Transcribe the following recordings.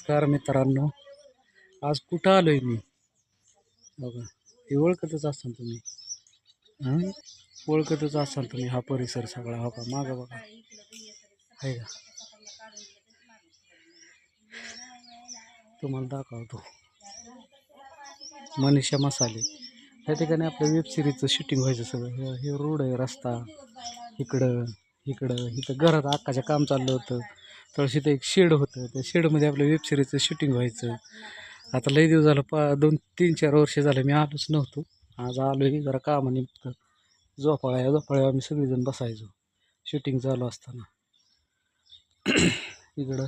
नमस्कार मित्रांनो. आज कुठं आलो आहे मी? बघा हे ओळखतच असाल तुम्ही. हां? ओळखतच असाल तुम्ही हा परिसर सगळा हो का? मागं बघा. आहे का? तुम्हाला दाखवतो. मनीषा मसाले. या ठिकाणी आपल्या वेब सिरीजचं शूटिंग व्हायचं सगळं. हे हे रोड आहे रस्ता. इकडं इकडं. इथं घरात अक्काचं काम चाललं होतं. तळशी एक शेड होतं. त्या शेडमध्ये आपल्या वेब सिरीजचं शूटिंग व्हायचं. आता लई दिवस झालं पा दोन तीन चार वर्ष झालं मी आलोच नव्हतो. आज आलो आहे जरा कामानिमित्त झोपाळ्या झोपाळ्या आम्ही सगळेजण बसायचो. शूटिंग चालू असताना. इकडं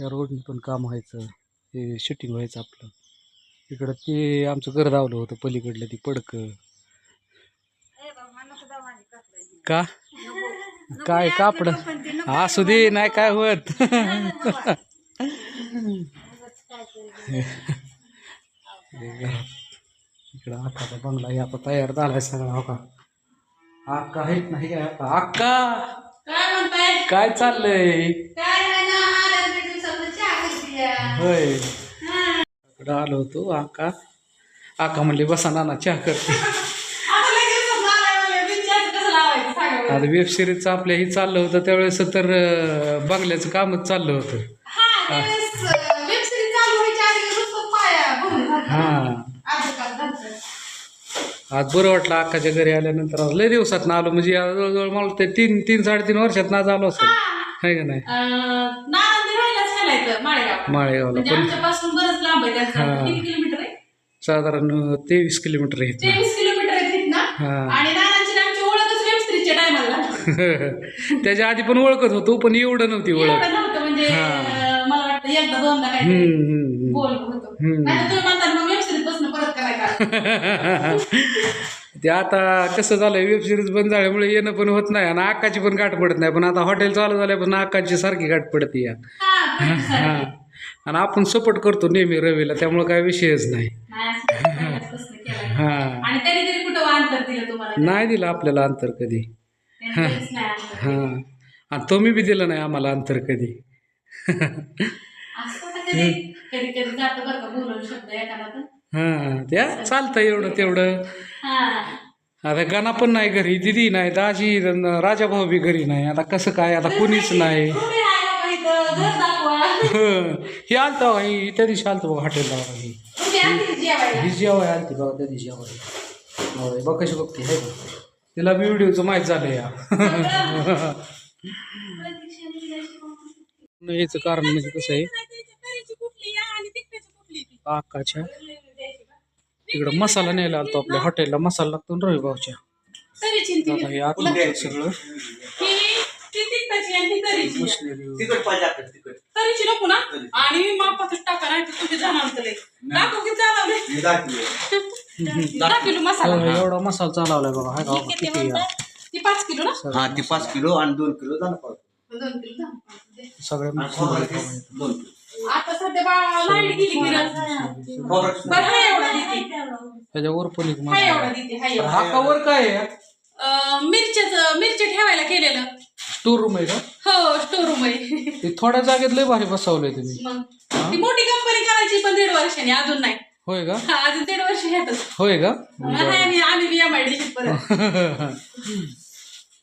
या रोडने पण काम व्हायचं. हे शूटिंग व्हायचं आपलं. इकडं ते आमचं घर धावलं होतं पलीकडलं ती पडकं. का? काय कापड? असू दे नाही काय होत. इकडं आकाचा बंगला हे आता तयार झालाय सगळा हो का? अक्का आहेत नाही काय अक्का अक्का काय चाललंय. होय. आलो होतो अक्का अक्का म्हणली बसा नाना चहा करते आता लय दिवसात आलाय मला, मी चहाचं कसं लावायचं सांगा बरं. आता वेब सिरीजचं आपल्या हे चाललं होतं त्यावेळेस तर अं, बंगल्याचं कामच चाललं होतं. हा, त्यावेळेस, अं, वेब सिरीज चालू व्हायच्या आधी नुसतं पाया भरून झालं. हां. अर्धं काम झालं. आज बरं वाटलं अक्काच्या घरी आल्यानंतर आज लय दिवसात ना आलो म्हणजे आज जवळजवळ मला ते तीन तीन साडेतीन वर्षात ना आलो असेल आहे का नाही? अं, नारायण राहिलाच गेलाय माळेगाव माळेगावला म्हणजे पण आमच्यापासून बरंच लांब आहे त्यांचं. हा. किती किलोमीटर आहे? साधारण तेवीस किलोमीटर आहेत तेवीस किलोमीटर आहे तिथनं. हा. आणि आमची ओळखच वेब सिरीजच्या टायमाला त्याच्या आधी पण ओळखत होतो पण एवढं नव्हती ओळख. एवढं नव्हतं म्हणजे हा. अं, मला वाटतं एकदा दोनदा काय हम्म, हम्म, हम्म. बोल होतो. हम्म. नाही तुम्ही म्हणतात मग वेब सिरीज बसून परत करायचा ते आता कसं झालंय वेब सिरीज बंद झाल्यामुळे येणं पण होत नाही आणि अक्काची पण गाठ पडत नाही. पण आता हॉटेल चालू झाल्यापासून अक्काची सारखी गाठ पडते या हा हा आणि आपण सपोर्ट करतो नेहमी रवीला त्यामुळे काय विषयच नाही. नाही, असं पहिल्यापासून केलंय. हा. आणि त्यांनी तरी कुठं अंतर दिलं तुम्हाला? नाही दिलं आपल्याला अंतर कधी. हा. आणि तुम्ही बी दिलं नाही आम्हाला अंतर कधी. हा त्या चालतं एवढं तेवढं. आता गाणा पण नाही घरी दिदी नाही दाजी राजा भाऊ बी घरी नाही. आता कसं काय आता कुणीच नाही. आहे हं. ही आलता ही त्या दिवशी आलतो बघा हॉटेलला बघा ही. जेवाय आलती बघा त्या दिवशी जेवाय बघ कशी बघते हे बघ. तिला बी व्हिडिओचं माहीत झालं या. याचं कारण म्हणजे कसं आहे? काकाच्या तिकडं मसाला न्यायला आलतो आपल्या हॉटेलला. मसाला लागतो ना रवी भाऊच्या आता हे आतलं सगळं. तरीची नको ना? आणि मापातच टाका नाही. तर तुम्ही जाणार दहा किलो मसाला. हो, एवढा मसाला चालवलाय बघा. हाय का? बघा किती. ती पाच किलो ना? हा ती पाच किलो आणि दोन किलो झालं पाहिजे दोन किलो दहा. सगळ्या आणि मिक्सरमध्ये खोबरं खावा ते दोन किलो. आता सध्या बा लाइट गेली की खोबरं बरं हाय एवढा देते. त्याच्यावर पण एक हाय मसाला एवढा देते हाय तर एवढा हा कवर काय आहे? मिरच्याचं मिरच्या ठेवायला केलेलं. स्टोर रूम आहे का? हो स्टोर रूम आहे. ते थोड्या जागेत लय भारी बसवलंय तुम्ही. मग. ती मोठी कंपनी करायची पण दीड वर्षाने अजून नाही. होय का? हा, अजून दीड वर्ष ह्यातच होय का? नाही आम्ही बी एम आय डी परत.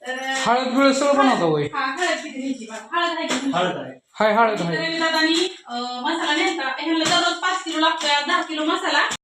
तर हळद बिळद सगळं बनवता होय. हा हळद किती घ्यायची. हळद आहे का हळद आहे. हाय हळद आहे. रवी दादानी अं, मसाला नेता ह्याला दररोज पाच किलो लागतोय दहा किलो मसाला.